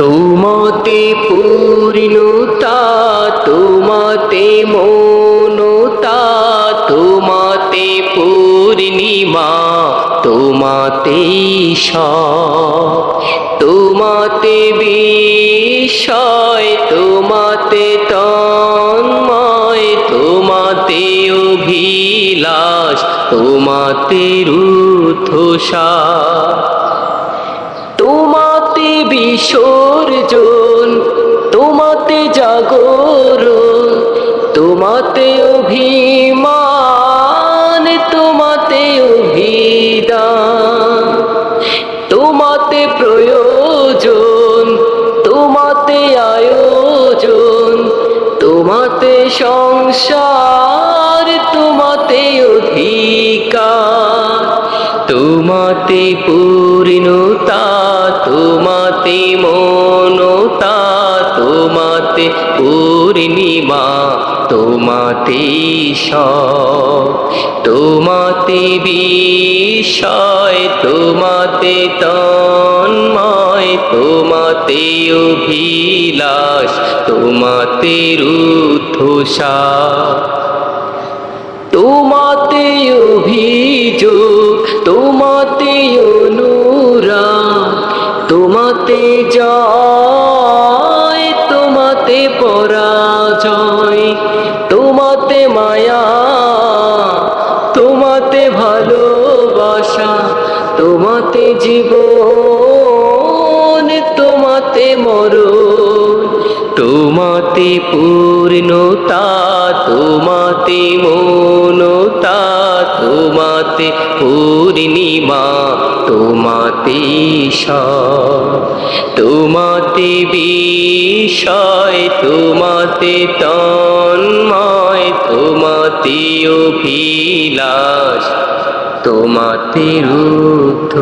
তোমাতে পূর্ণতা, তোমাতে মনতা, তোমাতে পূর্ণিমা, তোমাতে তোমাতে বিষয় তোমাতে তন্ময়, তোমাতে অভিলাষ, তোমাতে রুদ্ধসা, তোমাতে বিসর্জন, তোমাতে জাগরণ, তোমাতে অভিমান, তোমাতে অভিদান তোমাতে প্রয়োজন, তোমাতে আয়োজন, তোমাতে সংসার, তোমাতে অধিকার, তোমাতে পূর্ণতা তোমাতে মনতা তোমাতে পূর্ণিমা, তোমাতে তোমাতে বিষয় তোমাতে তন্ময়, তোমাতে অভিলাষ, তোমাতে রুদ্ধসা, তোমাতে অভিযোগ, তোমাতে তোমাতে জয় তোমাতে পরাজয়, তোমাতে মায়া, তোমাতে ভালোবাসা, তোমাতে জীবন, তোমাতে মরণ, তোমাতে পূর্ণতা, তোমাতে মনতা তোমাতে পূর্ণিমা তোমাতে তোমাতে বিষয় তোমাতে তন্ময় তোমাতে অভিলাষ তোমাতে রুদ্ধ